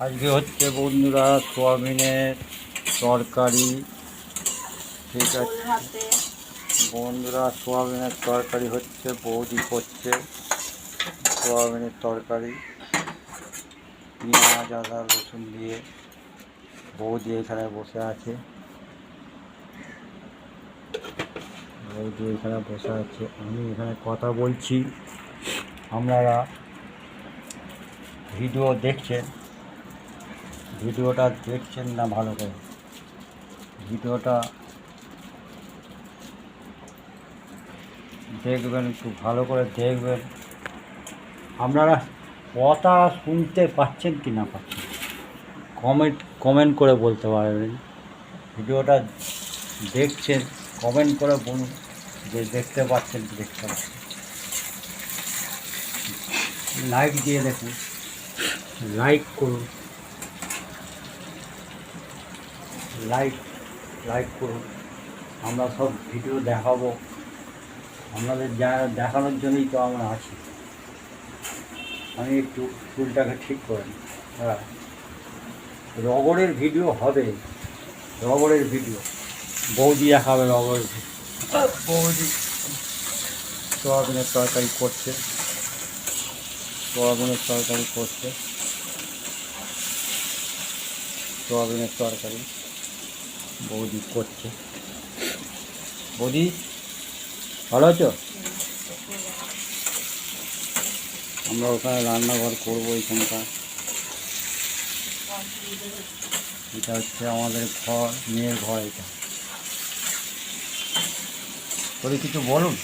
আজকে হচ্ছে বন্ধুরা সোয়াবিনের তরকারি। ঠিক আছে। বন্ধুরা সোয়াবিনের তরকারি হচ্ছে, বৌদি করছে সোয়াবিনের তরকারি। পেঁয়াজ, আদা, রসুন দিয়ে বৌদি এখানে বসে আছে। বৌদি এখানে বসে আছে। আমি এখানে কথা বলছি। আপনারা ভিডিও দেখছেন। ভিডিওটা দেখছেন না ভালো করে? ভিডিওটা দেখবেন, একটু ভালো করে দেখবেন। আপনারা কথা শুনতে পাচ্ছেন কি না পাচ্ছেন? কমেন্ট কমেন্ট করে বলতে পারবেন। ভিডিওটা দেখছেন, কমেন্ট করে বলুন যে দেখতে পাচ্ছেন কি দেখতে পাচ্ছেন। লাইক দিয়ে দেখুন। লাইক করুন। লাইক লাইক করুন। আমরা সব ভিডিও দেখাবো। আপনাদের যা দেখানোর জন্যই তো আমরা আছি। আমি একটু চুলটাকে ঠিক করে নিই। হ্যাঁ। রগরের ভিডিও হবে। রগরের ভিডিও বৌদি দেখাবে ভিডিও বৌদি সোয়াবিনের তরকারি করছে। সোয়াবিনের তরকারি করছে। সোয়াবিনের তরকারি। বৌদি করছে। বৌদি, ভালো আছো? আমরা ওখানে রান্নাঘর করব এখানকার। এটা হচ্ছে আমাদের ঘর, মেয়ের ঘর এটা। বলি কিছু বলুন?